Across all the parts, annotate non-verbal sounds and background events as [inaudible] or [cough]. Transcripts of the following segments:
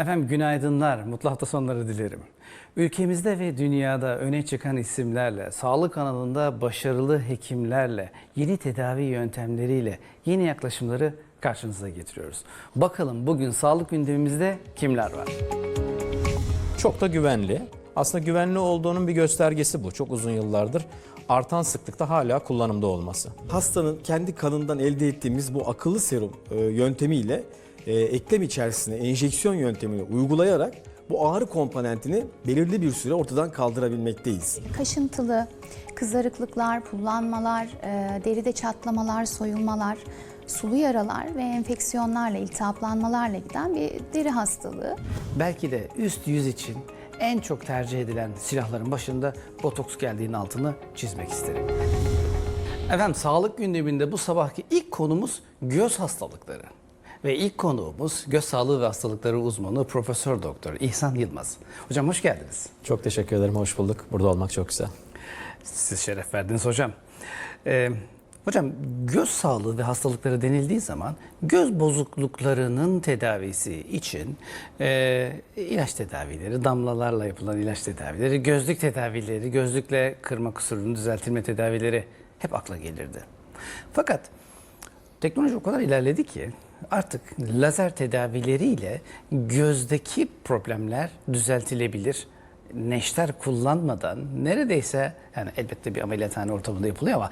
Efendim günaydınlar, mutlu hafta sonları dilerim. Ülkemizde ve dünyada öne çıkan isimlerle, sağlık alanında başarılı hekimlerle, yeni tedavi yöntemleriyle yeni yaklaşımları karşınıza getiriyoruz. Bakalım bugün sağlık gündemimizde kimler var? Çok da güvenli. Aslında güvenli olduğunun bir göstergesi bu. Çok uzun yıllardır artan sıklıkta hala kullanımda olması. Hastanın kendi kanından elde ettiğimiz bu akıllı serum e, yöntemiyle e, eklem içerisine enjeksiyon yöntemini uygulayarak bu ağrı komponentini belirli bir süre ortadan kaldırabilmekteyiz. Kaşıntılı, kızarıklıklar, pullanmalar, e, deride çatlamalar, soyulmalar, sulu yaralar ve enfeksiyonlarla, iltihaplanmalarla giden bir deri hastalığı. Belki de üst yüz için en çok tercih edilen silahların başında botoks geldiğinin altını çizmek isterim. Efendim sağlık gündeminde bu sabahki ilk konumuz göz hastalıkları. Ve ilk konuğumuz göz sağlığı ve hastalıkları uzmanı Profesör Doktor İhsan Yılmaz. Hocam hoş geldiniz. Çok teşekkür ederim. Hoş bulduk. Burada olmak çok güzel. Siz şeref verdiniz hocam. Ee, hocam göz sağlığı ve hastalıkları denildiği zaman göz bozukluklarının tedavisi için e, ilaç tedavileri, damlalarla yapılan ilaç tedavileri, gözlük tedavileri, gözlükle kırma kusurunun düzeltilme tedavileri hep akla gelirdi. Fakat teknoloji o kadar ilerledi ki artık lazer tedavileriyle gözdeki problemler düzeltilebilir neşter kullanmadan neredeyse yani elbette bir ameliyathane ortamında yapılıyor ama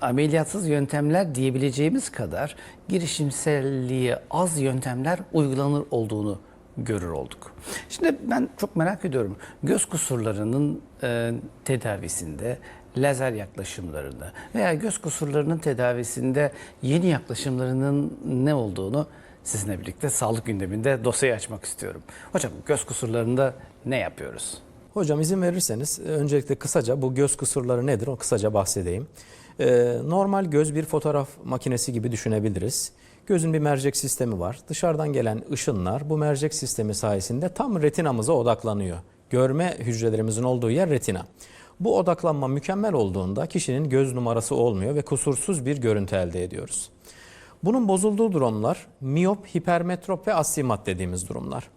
ameliyatsız yöntemler diyebileceğimiz kadar girişimselliği az yöntemler uygulanır olduğunu görür olduk. Şimdi ben çok merak ediyorum. Göz kusurlarının e, tedavisinde lazer yaklaşımlarını veya göz kusurlarının tedavisinde yeni yaklaşımlarının ne olduğunu sizinle birlikte sağlık gündeminde dosyayı açmak istiyorum. Hocam göz kusurlarında ne yapıyoruz? Hocam izin verirseniz e, öncelikle kısaca bu göz kusurları nedir o kısaca bahsedeyim. Ee, normal göz bir fotoğraf makinesi gibi düşünebiliriz. Gözün bir mercek sistemi var. Dışarıdan gelen ışınlar bu mercek sistemi sayesinde tam retinamıza odaklanıyor. Görme hücrelerimizin olduğu yer retina. Bu odaklanma mükemmel olduğunda kişinin göz numarası olmuyor ve kusursuz bir görüntü elde ediyoruz. Bunun bozulduğu durumlar miyop, hipermetrop ve astigmat dediğimiz durumlar.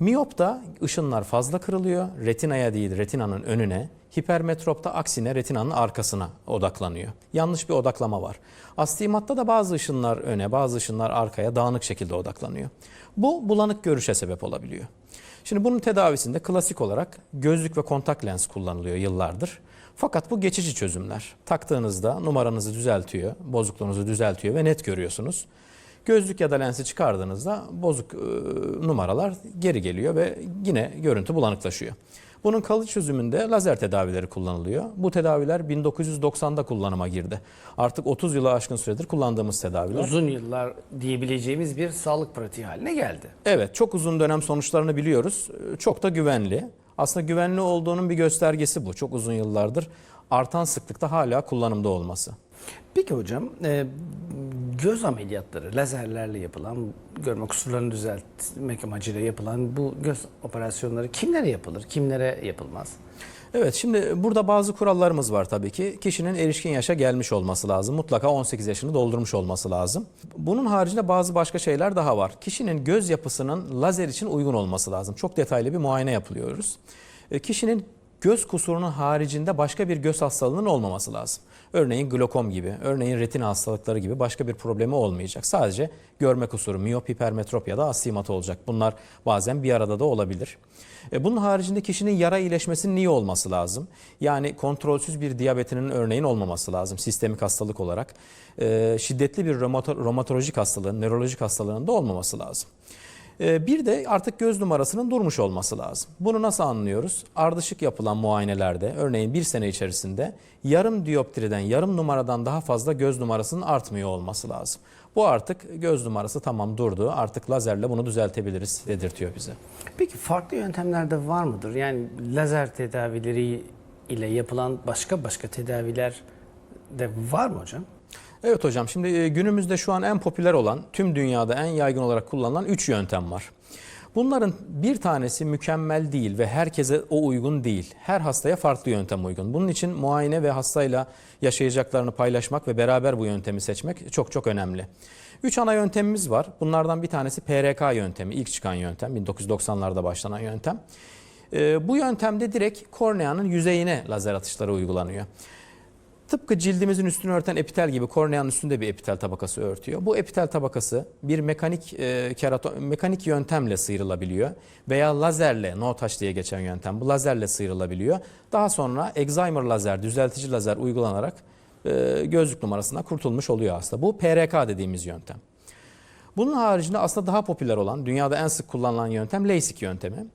Miyopta ışınlar fazla kırılıyor. Retinaya değil retinanın önüne. Hipermetropta aksine retinanın arkasına odaklanıyor. Yanlış bir odaklama var. Astigmatta da bazı ışınlar öne, bazı ışınlar arkaya dağınık şekilde odaklanıyor. Bu bulanık görüşe sebep olabiliyor. Şimdi bunun tedavisinde klasik olarak gözlük ve kontak lens kullanılıyor yıllardır. Fakat bu geçici çözümler. Taktığınızda numaranızı düzeltiyor, bozukluğunuzu düzeltiyor ve net görüyorsunuz. Gözlük ya da lensi çıkardığınızda bozuk e, numaralar geri geliyor ve yine görüntü bulanıklaşıyor. Bunun kalıcı çözümünde lazer tedavileri kullanılıyor. Bu tedaviler 1990'da kullanıma girdi. Artık 30 yılı aşkın süredir kullandığımız tedaviler. Uzun yıllar diyebileceğimiz bir sağlık pratiği haline geldi. Evet, çok uzun dönem sonuçlarını biliyoruz. Çok da güvenli. Aslında güvenli olduğunun bir göstergesi bu. Çok uzun yıllardır artan sıklıkta hala kullanımda olması. Peki hocam, e, göz ameliyatları, lazerlerle yapılan, görme kusurlarını düzeltmek amacıyla yapılan bu göz operasyonları kimlere yapılır, kimlere yapılmaz? Evet şimdi burada bazı kurallarımız var tabii ki. Kişinin erişkin yaşa gelmiş olması lazım. Mutlaka 18 yaşını doldurmuş olması lazım. Bunun haricinde bazı başka şeyler daha var. Kişinin göz yapısının lazer için uygun olması lazım. Çok detaylı bir muayene yapılıyoruz. E, Kişinin göz kusurunun haricinde başka bir göz hastalığının olmaması lazım. Örneğin glokom gibi, örneğin retina hastalıkları gibi başka bir problemi olmayacak. Sadece görme kusuru, miyop, hipermetrop ya da astigmat olacak. Bunlar bazen bir arada da olabilir. E, Bunun haricinde kişinin yara iyileşmesinin iyi olması lazım. Yani kontrolsüz bir diyabetinin örneğin olmaması lazım sistemik hastalık olarak. E, Şiddetli bir romato- romatolojik hastalığın, nörolojik hastalığın da olmaması lazım. E, Bir de artık göz numarasının durmuş olması lazım. Bunu nasıl anlıyoruz? Ardışık yapılan muayenelerde örneğin bir sene içerisinde yarım diyoptriden, yarım numaradan daha fazla göz numarasının artmıyor olması lazım. Bu artık göz numarası tamam durdu artık lazerle bunu düzeltebiliriz dedirtiyor bize. Peki farklı yöntemler de var mıdır? Yani lazer tedavileri ile yapılan başka başka tedaviler de var mı hocam? Evet hocam şimdi e, günümüzde şu an en popüler olan tüm dünyada en yaygın olarak kullanılan 3 yöntem var. Bunların bir tanesi mükemmel değil ve herkese o uygun değil. Her hastaya farklı yöntem uygun. Bunun için muayene ve hastayla yaşayacaklarını paylaşmak ve beraber bu yöntemi seçmek çok çok önemli. Üç ana yöntemimiz var. Bunlardan bir tanesi PRK yöntemi, ilk çıkan yöntem, 1990'larda başlanan yöntem. Ee, bu yöntemde direkt korneanın yüzeyine lazer atışları uygulanıyor. Tıpkı cildimizin üstünü örten epitel gibi korneanın üstünde bir epitel tabakası örtüyor. Bu epitel tabakası bir mekanik e, kerato, mekanik yöntemle sıyrılabiliyor veya lazerle no touch diye geçen yöntem bu lazerle sıyrılabiliyor. Daha sonra Excimer lazer, düzeltici lazer uygulanarak e, gözlük numarasından kurtulmuş oluyor hasta. Bu PRK dediğimiz yöntem. Bunun haricinde aslında daha popüler olan, dünyada en sık kullanılan yöntem LASIK yöntemi.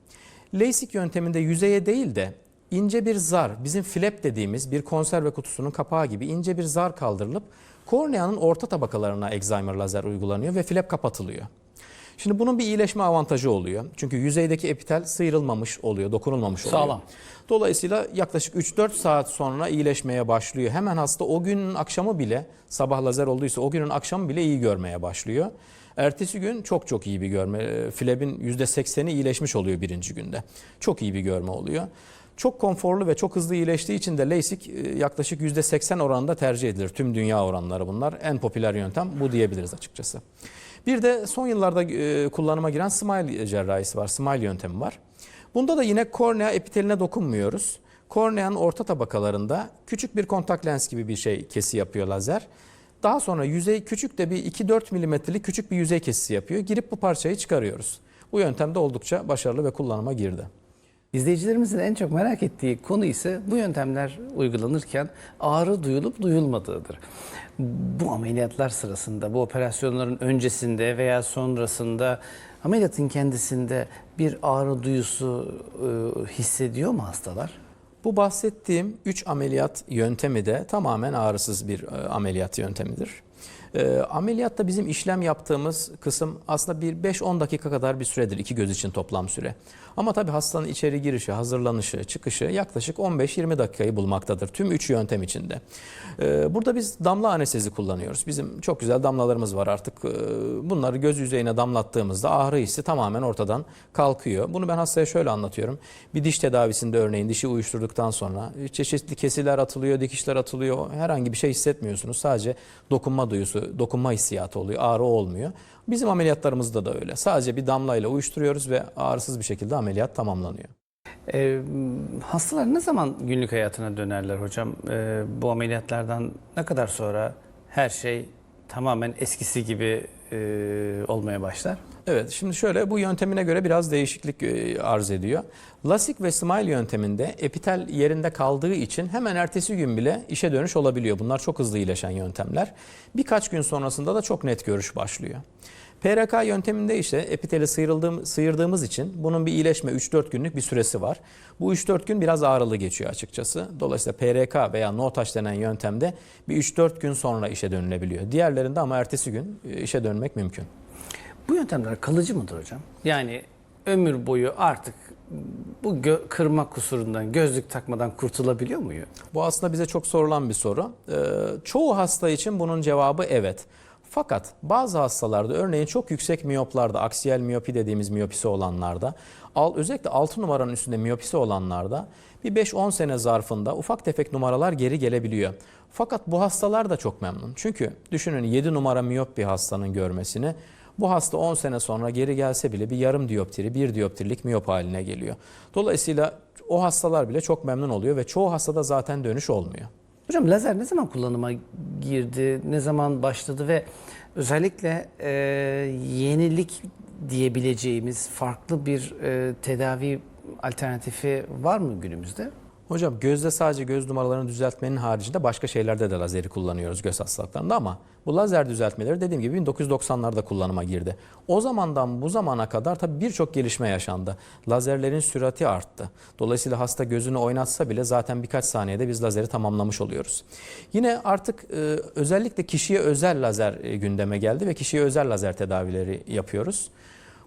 LASIK yönteminde yüzeye değil de ince bir zar, bizim flap dediğimiz bir konserve kutusunun kapağı gibi ince bir zar kaldırılıp korneanın orta tabakalarına Excimer lazer uygulanıyor ve flap kapatılıyor. Şimdi bunun bir iyileşme avantajı oluyor. Çünkü yüzeydeki epitel sıyrılmamış oluyor, dokunulmamış oluyor. Sağlam. Dolayısıyla yaklaşık 3-4 saat sonra iyileşmeye başlıyor. Hemen hasta o günün akşamı bile sabah lazer olduysa o günün akşamı bile iyi görmeye başlıyor. Ertesi gün çok çok iyi bir görme. E, Flebin %80'i iyileşmiş oluyor birinci günde. Çok iyi bir görme oluyor. Çok konforlu ve çok hızlı iyileştiği için de LASIK e, yaklaşık %80 oranında tercih edilir. Tüm dünya oranları bunlar. En popüler yöntem bu diyebiliriz açıkçası. Bir de son yıllarda e, kullanıma giren smile cerrahisi var. Smile yöntemi var. Bunda da yine kornea epiteline dokunmuyoruz. Korneanın orta tabakalarında küçük bir kontak lens gibi bir şey kesi yapıyor lazer. Daha sonra yüzey küçük de bir 2-4 milimetrelik küçük bir yüzey kesisi yapıyor. Girip bu parçayı çıkarıyoruz. Bu yöntem de oldukça başarılı ve kullanıma girdi. İzleyicilerimizin en çok merak ettiği konu ise bu yöntemler uygulanırken ağrı duyulup duyulmadığıdır. Bu ameliyatlar sırasında, bu operasyonların öncesinde veya sonrasında ameliyatın kendisinde bir ağrı duyusu e, hissediyor mu hastalar? Bu bahsettiğim 3 ameliyat yöntemi de tamamen ağrısız bir e, ameliyat yöntemidir. E, ameliyatta bizim işlem yaptığımız kısım aslında bir 5-10 dakika kadar bir süredir iki göz için toplam süre. Ama tabii hastanın içeri girişi, hazırlanışı, çıkışı yaklaşık 15-20 dakikayı bulmaktadır tüm 3 yöntem içinde. E, burada biz damla anestezi kullanıyoruz. Bizim çok güzel damlalarımız var artık. E, bunları göz yüzeyine damlattığımızda ağrı hissi tamamen ortadan kalkıyor. Bunu ben hastaya şöyle anlatıyorum. Bir diş tedavisinde örneğin dişi uyuşturduktan sonra çeşitli kesiler atılıyor, dikişler atılıyor. Herhangi bir şey hissetmiyorsunuz. Sadece dokunma duyusu, dokunma hissiyatı oluyor. Ağrı olmuyor. Bizim ameliyatlarımızda da öyle. Sadece bir damlayla uyuşturuyoruz ve ağrısız bir şekilde ameliyat tamamlanıyor. E, hastalar ne zaman günlük hayatına dönerler hocam? E, bu ameliyatlardan ne kadar sonra her şey tamamen eskisi gibi e, olmaya başlar? Evet şimdi şöyle bu yöntemine göre biraz değişiklik e, arz ediyor. Lasik ve smile yönteminde epitel yerinde kaldığı için hemen ertesi gün bile işe dönüş olabiliyor. Bunlar çok hızlı iyileşen yöntemler. Birkaç gün sonrasında da çok net görüş başlıyor. PRK yönteminde ise epiteli sıyrıldığım, sıyırdığımız için bunun bir iyileşme 3-4 günlük bir süresi var. Bu 3-4 gün biraz ağrılı geçiyor açıkçası. Dolayısıyla PRK veya no touch denen yöntemde bir 3-4 gün sonra işe dönülebiliyor. Diğerlerinde ama ertesi gün e, işe dönmek mümkün. Bu yöntemler kalıcı mıdır hocam? Yani ömür boyu artık bu gö- kırma kusurundan, gözlük takmadan kurtulabiliyor muyum? Bu aslında bize çok sorulan bir soru. Ee, çoğu hasta için bunun cevabı evet. Fakat bazı hastalarda örneğin çok yüksek miyoplarda, aksiyel miyopi dediğimiz miyopisi olanlarda, al, özellikle 6 numaranın üstünde miyopisi olanlarda bir 5-10 sene zarfında ufak tefek numaralar geri gelebiliyor. Fakat bu hastalar da çok memnun. Çünkü düşünün 7 numara miyop bir hastanın görmesini bu hasta 10 sene sonra geri gelse bile bir yarım diyoptri, bir diyoptrilik miyop haline geliyor. Dolayısıyla o hastalar bile çok memnun oluyor ve çoğu hastada zaten dönüş olmuyor. Hocam lazer ne zaman kullanıma girdi, ne zaman başladı ve özellikle e, yenilik diyebileceğimiz farklı bir e, tedavi alternatifi var mı günümüzde? Hocam gözde sadece göz numaralarını düzeltmenin haricinde başka şeylerde de lazeri kullanıyoruz göz hastalıklarında ama bu lazer düzeltmeleri dediğim gibi 1990'larda kullanıma girdi. O zamandan bu zamana kadar tabii birçok gelişme yaşandı. Lazerlerin sürati arttı. Dolayısıyla hasta gözünü oynatsa bile zaten birkaç saniyede biz lazeri tamamlamış oluyoruz. Yine artık e, özellikle kişiye özel lazer e, gündeme geldi ve kişiye özel lazer tedavileri yapıyoruz.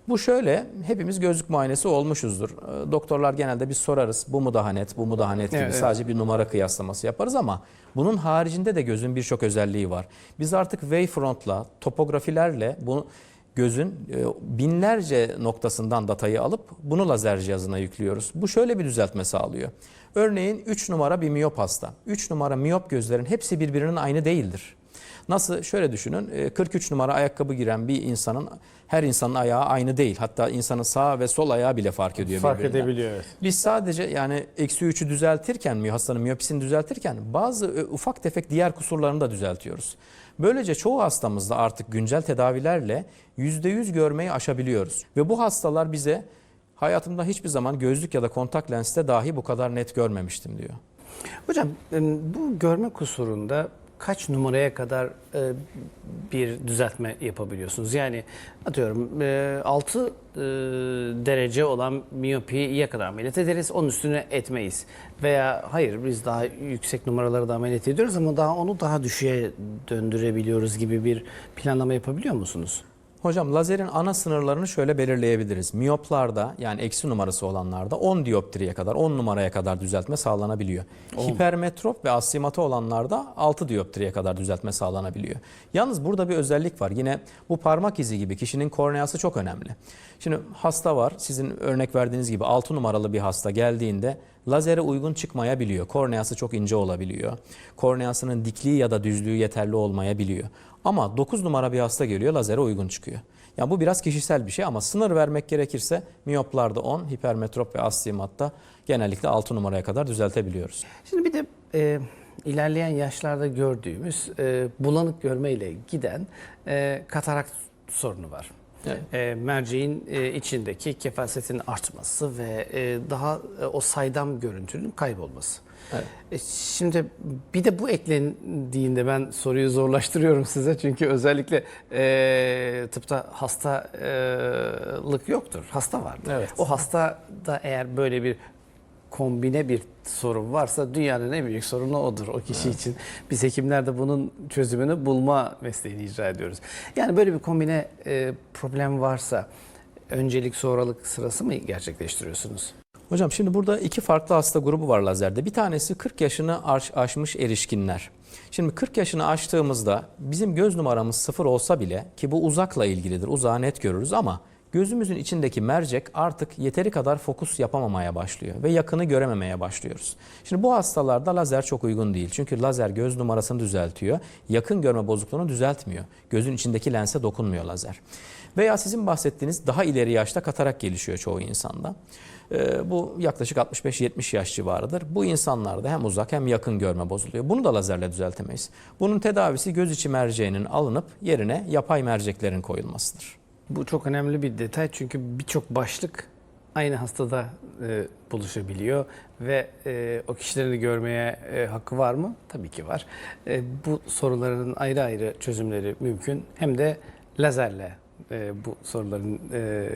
Bu şöyle, hepimiz gözlük muayenesi olmuşuzdur. Ee, Doktorlar genelde biz sorarız, bu mu daha net, bu mu daha net gibi Evet, evet. sadece bir numara kıyaslaması yaparız ama bunun haricinde de gözün birçok özelliği var. Biz artık wavefront'la, topografilerle bu gözün e, binlerce noktasından datayı alıp bunu lazer cihazına yüklüyoruz. Bu şöyle bir düzeltme sağlıyor. Örneğin 3 numara bir miyop hasta. 3 numara miyop gözlerin hepsi birbirinin aynı değildir. Nasıl? Şöyle düşünün. e, 43 numara ayakkabı giren bir insanın her insanın ayağı aynı değil. Hatta insanın sağ ve sol ayağı bile fark ediyor Fark birbirinden. edebiliyor evet. Biz sadece yani eksi 3'ü düzeltirken, mi- hastanın miyopisini düzeltirken bazı e, ufak tefek diğer kusurlarını da düzeltiyoruz. Böylece çoğu hastamızda artık güncel tedavilerle %100 görmeyi aşabiliyoruz. Ve bu hastalar bize hayatımda hiçbir zaman gözlük ya da kontak lenste dahi bu kadar net görmemiştim diyor. Hocam e, bu görme kusurunda kaç numaraya kadar e, bir düzeltme yapabiliyorsunuz? Yani atıyorum 6 derece olan miyopiye kadar ameliyat ederiz, onun üstüne etmeyiz. Veya hayır biz daha yüksek numaraları da ameliyat ediyoruz ama daha onu daha düşüğe döndürebiliyoruz gibi bir planlama yapabiliyor musunuz? Hocam lazerin ana sınırlarını şöyle belirleyebiliriz. Miyoplarda yani eksi numarası olanlarda 10 dioptriye kadar 10 numaraya kadar düzeltme sağlanabiliyor. Hipermetrop ve astigmatı olanlarda 6 dioptriye kadar düzeltme sağlanabiliyor. Yalnız burada bir özellik var. Yine bu parmak izi gibi kişinin korneası çok önemli. Şimdi hasta var. Sizin örnek verdiğiniz gibi 6 numaralı bir hasta geldiğinde lazere uygun çıkmayabiliyor. Korneası çok ince olabiliyor. Korneasının dikliği ya da düzlüğü yeterli olmayabiliyor. Ama 9 numara bir hasta geliyor lazere uygun çıkıyor. Yani bu biraz kişisel bir şey ama sınır vermek gerekirse miyoplarda 10, hipermetrop ve astigmatta genellikle 6 numaraya kadar düzeltebiliyoruz. Şimdi bir de e, ilerleyen yaşlarda gördüğümüz e, bulanık görmeyle giden e, katarakt sorunu var. Evet. E, merceğin e, içindeki kefasetin artması ve e, daha e, o saydam görüntünün kaybolması. Evet. E, şimdi bir de bu eklendiğinde ben soruyu zorlaştırıyorum size çünkü özellikle e, tıpta hastalık yoktur, hasta vardır. Evet. O hasta da eğer böyle bir kombine bir sorun varsa dünyanın en büyük sorunu odur o kişi için. Biz hekimler de bunun çözümünü bulma mesleğini icra ediyoruz. Yani böyle bir kombine e, problem varsa öncelik sonralık sırası mı gerçekleştiriyorsunuz? Hocam şimdi burada iki farklı hasta grubu var lazerde. Bir tanesi 40 yaşını aş- aşmış erişkinler. Şimdi 40 yaşını aştığımızda bizim göz numaramız sıfır olsa bile ki bu uzakla ilgilidir. Uzağı net görürüz ama gözümüzün içindeki mercek artık yeteri kadar fokus yapamamaya başlıyor ve yakını görememeye başlıyoruz. Şimdi bu hastalarda lazer çok uygun değil. Çünkü lazer göz numarasını düzeltiyor. Yakın görme bozukluğunu düzeltmiyor. Gözün içindeki lense dokunmuyor lazer. Veya sizin bahsettiğiniz daha ileri yaşta katarak gelişiyor çoğu insanda. Ee, bu yaklaşık 65-70 yaş civarıdır. Bu insanlarda hem uzak hem yakın görme bozuluyor. Bunu da lazerle düzeltemeyiz. Bunun tedavisi göz içi merceğinin alınıp yerine yapay merceklerin koyulmasıdır. Bu çok önemli bir detay çünkü birçok başlık aynı hastada e, buluşabiliyor ve e, o kişileri de görmeye e, hakkı var mı? Tabii ki var. E, bu soruların ayrı ayrı çözümleri mümkün. Hem de lazerle e, bu soruların e,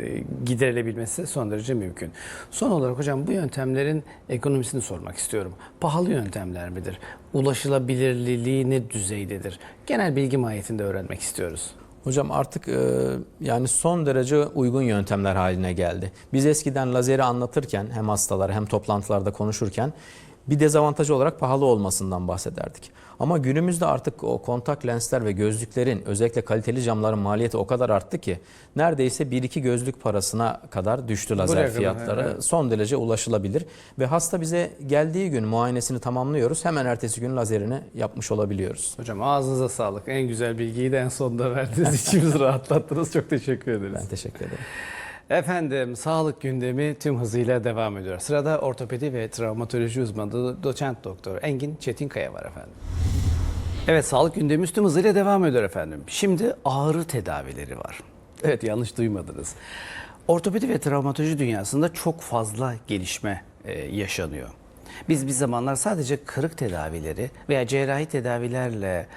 giderilebilmesi son derece mümkün. Son olarak hocam bu yöntemlerin ekonomisini sormak istiyorum. Pahalı yöntemler midir? Ulaşılabilirliği ne düzeydedir? Genel bilgi mahiyetinde öğrenmek istiyoruz. Hocam artık e, yani son derece uygun yöntemler haline geldi. Biz eskiden lazeri anlatırken hem hastalara hem toplantılarda konuşurken bir dezavantajı olarak pahalı olmasından bahsederdik. Ama günümüzde artık o kontak lensler ve gözlüklerin özellikle kaliteli camların maliyeti o kadar arttı ki neredeyse 1-2 gözlük parasına kadar düştü lazer Buraya kadar, fiyatları. evet. Son derece ulaşılabilir ve hasta bize geldiği gün muayenesini tamamlıyoruz. Hemen ertesi gün lazerini yapmış olabiliyoruz. Hocam ağzınıza sağlık. En güzel bilgiyi de en sonunda verdiniz. İçimizi [laughs] rahatlattınız. Çok teşekkür ederiz. Ben teşekkür ederim. Efendim sağlık gündemi tüm hızıyla devam ediyor. Sırada ortopedi ve travmatoloji uzmanı doçent doktor Engin Çetinkaya var efendim. Evet sağlık gündemimiz tüm hızıyla devam ediyor efendim. Şimdi ağrı tedavileri var. Evet yanlış duymadınız. Ortopedi ve travmatoloji dünyasında çok fazla gelişme e, yaşanıyor. Biz bir zamanlar sadece kırık tedavileri veya cerrahi tedavilerle